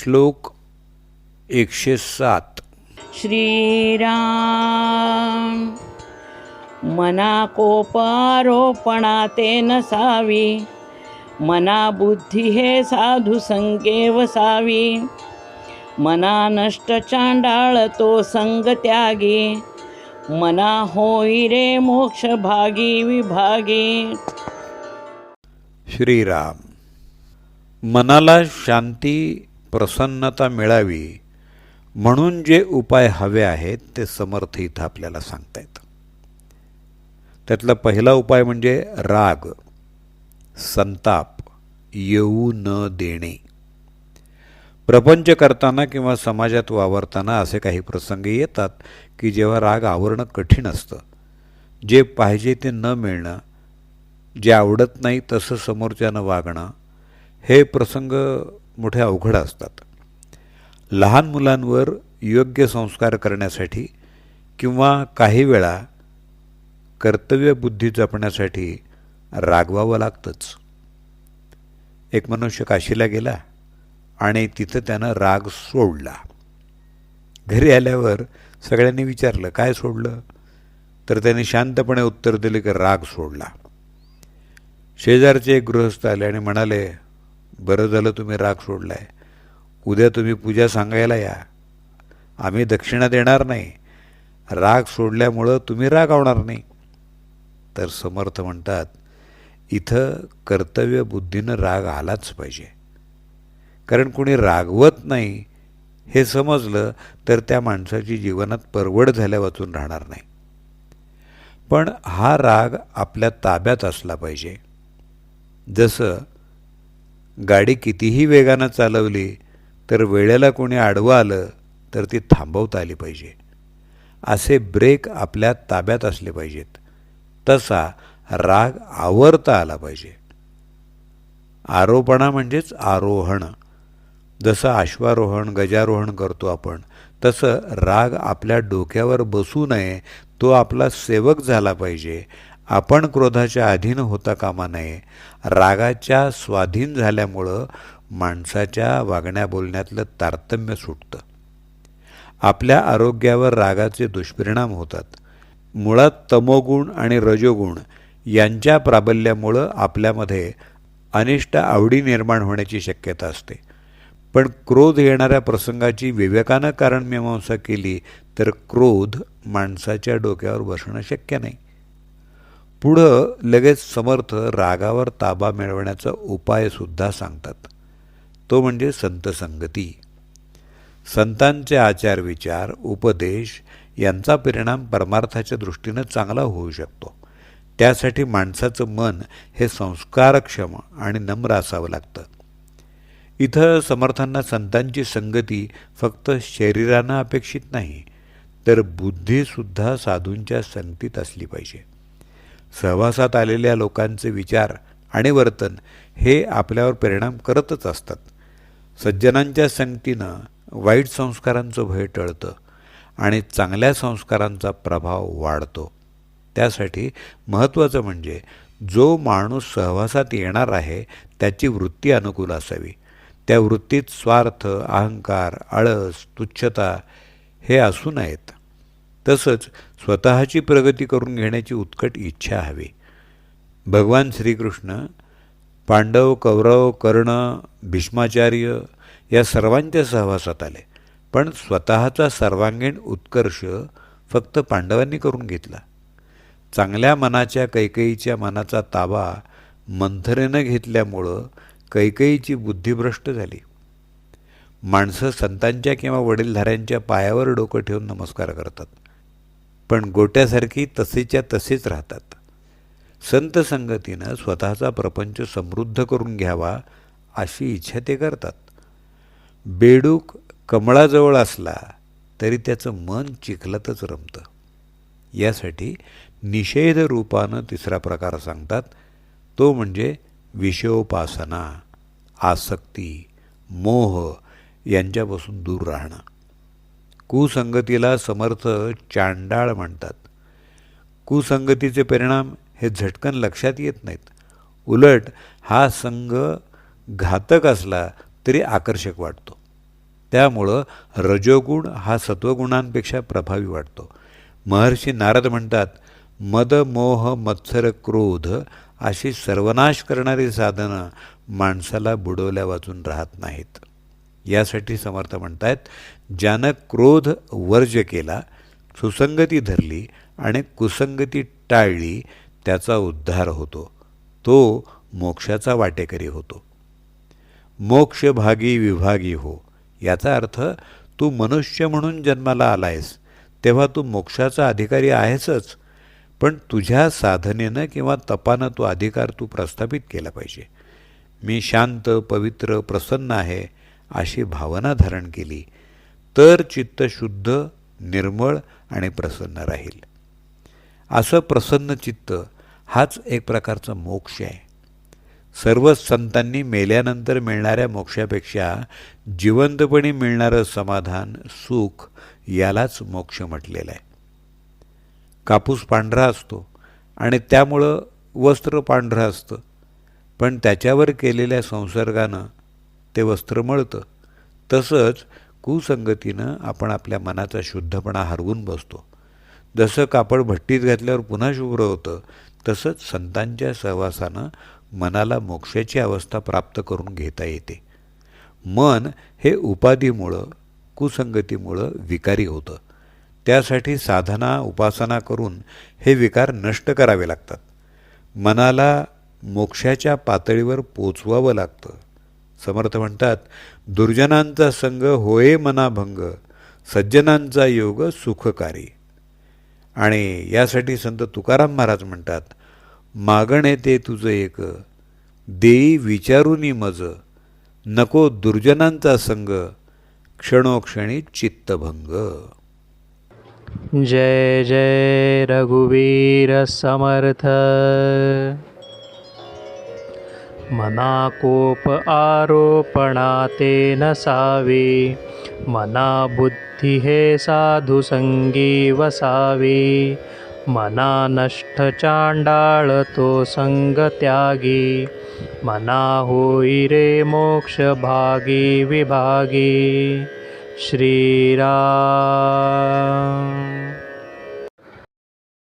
श्लोक एकशे सात. श्रीराम मना कोपारोपणा ते नसावी मना बुद्धी हे साधू संगे वसावी मना नष्ट चांडाळ तो संग त्यागी मना होई रे मोक्ष भागी विभागी. श्रीराम मनाला शांती प्रसन्नता मिळावी म्हणून जे उपाय हवे आहेत ते समर्थ इथं आपल्याला सांगतायत त्यातला पहिला उपाय म्हणजे राग संताप येऊ न देणे. प्रपंच करताना किंवा समाजात वावरताना असे काही प्रसंग येतात की जेव्हा राग आवरणं कठीण असतं. जे पाहिजे ते न मिळणं जे आवडत नाही तसं समोरच्यानं वागणं हे प्रसंग मोठे अवघड असतात. लहान मुलांवर योग्य संस्कार करण्यासाठी किंवा काही वेळा कर्तव्यबुद्धी जपण्यासाठी रागवावं लागतंच. एक मनुष्य काशीला गेला आणि तिथं त्यानं राग सोडला. घरी आल्यावर सगळ्यांनी विचारलं काय सोडलं? तर त्याने शांतपणे उत्तर दिले की राग सोडला. शेजारचे एक गृहस्थ आले आणि म्हणाले बरं झालं तुम्ही राग सोडलाय. उद्या तुम्ही पूजा सांगायला या. आम्ही दक्षिणा देणार नाही. राग सोडल्यामुळं तुम्ही रागावणार नाही. तर समर्थ म्हणतात इथं कर्तव्य बुद्धीनं राग आलाच पाहिजे. कारण कोणी रागवत नाही हे समजलं तर त्या माणसाची जीवनात परवड झाल्या वाचून राहणार नाही. पण हा राग आपल्या ताब्यात असला पाहिजे. जसं गाडी कितीही वेगानं चालवली तर वेळेला कोणी आडवं आलं तर ती थांबवता आली पाहिजे. असे ब्रेक आपल्या ताब्यात असले पाहिजेत. तसा राग आवरता आला पाहिजे. आरोपणा म्हणजेच आरोहण. जसं अश्वारोहण गजारोहण करतो आपण तसं राग आपल्या डोक्यावर बसू नये तो आपला सेवक झाला पाहिजे आपण क्रोधाच्या अधीन होता कामा नये. रागाच्या स्वाधीन झाल्यामुळं माणसाच्या वागण्या बोलण्यातलं तारतम्य सुटतं. आपल्या आरोग्यावर रागाचे दुष्परिणाम होतात. मुळात तमोगुण आणि रजोगुण यांच्या प्राबल्यामुळं आपल्यामध्ये अनिष्ट आवडी निर्माण होण्याची शक्यता असते. पण क्रोध येणाऱ्या प्रसंगाची विवेकानं कारणमीमांसा केली तर क्रोध माणसाच्या डोक्यावर बसणं शक्य नाही. पुढं लगेच समर्थ रागावर ताबा मिळवण्याचा उपायसुद्धा सांगतात. तो म्हणजे संतसंगती संतांचे आचार विचार उपदेश यांचा परिणाम परमार्थाच्या दृष्टीनं चांगला होऊ शकतो. त्यासाठी माणसाचं मन हे संस्कारक्षम आणि नम्र असावं लागतं. इथं समर्थांना संतांची संगती फक्त शरीरानं अपेक्षित नाही तर बुद्धीसुद्धा साधूंच्या संगतीत असली पाहिजे. सहवासात आलेल्या लोकांचे विचार आणि वर्तन हे आपल्यावर परिणाम करतच असतात. सज्जनांच्या संगतीनं वाईट संस्कारांचं भय टळतं आणि चांगल्या संस्कारांचा प्रभाव वाढतो. त्यासाठी महत्त्वाचं म्हणजे जो माणूस सहवासात येणार आहे त्याची वृत्ती अनुकूल असावी. त्या वृत्तीत स्वार्थ अहंकार आळस तुच्छता हे असू नयेत. तसंच स्वतःची प्रगती करून घेण्याची उत्कट इच्छा हवी. भगवान श्रीकृष्ण पांडव कौरव कर्ण भीष्माचार्य या सर्वांच्या सहवासात आले. पण स्वतःचा सर्वांगीण उत्कर्ष फक्त पांडवांनी करून घेतला. चांगल्या मनाच्या कैकेयीच्या मनाचा ताबा मंथरेनं घेतल्यामुळं कैकेयीची बुद्धिभ्रष्ट झाली. माणसं संतांच्या किंवा वडीलधाऱ्यांच्या पायावर डोकं ठेवून नमस्कार करतात. पण गोट्यासारखी तसेच्या तसेच राहतात. संत संगतीनं स्वतःचा प्रपंच समृद्ध करून घ्यावा अशी इच्छा ते करतात. बेडूक कमळाजवळ असला तरी त्याचं मन चिखलातच रमतं. यासाठी निषेध रूपानं तिसरा प्रकार सांगतात. तो म्हणजे विषयोपासना आसक्ती मोह यांच्यापासून दूर राहणं. कुसंगतीला समर्थ चांडाळ म्हणतात. कुसंगतीचे परिणाम हे झटकन लक्षात येत नाहीत. उलट हा संघ घातक असला तरी आकर्षक वाटतो. त्यामुळं रजोगुण हा सत्वगुणांपेक्षा प्रभावी वाटतो. महर्षी नारद म्हणतात मद मोह मत्सर क्रोध अशी सर्वनाश करणारी साधनं माणसाला बुडवल्या वाचून राहत नाहीत. यासाठी समर्थ म्हणतायत ज्यानं क्रोध वर्ज केला सुसंगती धरली आणि कुसंगती टाळली त्याचा उद्धार होतो. तो मोक्षाचा वाटेकरी होतो. मोक्ष भागी विभागी हो. याचा अर्थ तू मनुष्य म्हणून जन्माला आलायस तेव्हा तू मोक्षाचा अधिकारी आहेसच पण तुझ्या साधनेनं किंवा तपानं तो अधिकार तू प्रस्थापित केला पाहिजे. मी शांत पवित्र प्रसन्न आहे अशी भावना धारण केली तर चित्त शुद्ध निर्मळ आणि प्रसन्न राहील. असं प्रसन्न चित्त हाच एक प्रकारचा मोक्ष आहे. सर्व संतांनी मेल्यानंतर मिळणाऱ्या मोक्षापेक्षा जिवंतपणी मिळणारं समाधान सुख यालाच मोक्ष म्हटलेलं आहे. कापूस पांढरा असतो आणि त्यामुळं वस्त्र पांढरं असतं. पण त्याच्यावर केलेल्या संसर्गानं ते वस्त्र मळतं. तसंच कुसंगतीनं आपण आपल्या मनाचा शुद्धपणा हरवून बसतो. जसं कापड भट्टीत घातल्यावर पुन्हा शुभ्र होतं तसंच संतांच्या सहवासानं मनाला मोक्षाची अवस्था प्राप्त करून घेता येते. मन हे उपाधीमुळं कुसंगतीमुळं विकारी होतं. त्यासाठी साधना उपासना करून हे विकार नष्ट करावे लागतात. मनाला मोक्षाच्या पातळीवर पोचवावं लागतं. समर्थ म्हणतात दुर्जनांचा संग होये मनाभंग सज्जनांचा योग सुखकारी. आणि यासाठी संत तुकाराम महाराज म्हणतात मागणे ते तुझं एक देई विचारूनी मज नको दुर्जनांचा संग क्षणोक्षणी चित्तभंग. जय जय रघुवीर समर्थ. मनाकोप कोप आरोपणाते न मना बुद्धिः साधुसङ्गी वसावि मना नष्टचाण्डाळतो सङ्गत्यागी। मना हुयिरे मोक्षभागी विभागी। श्रीरा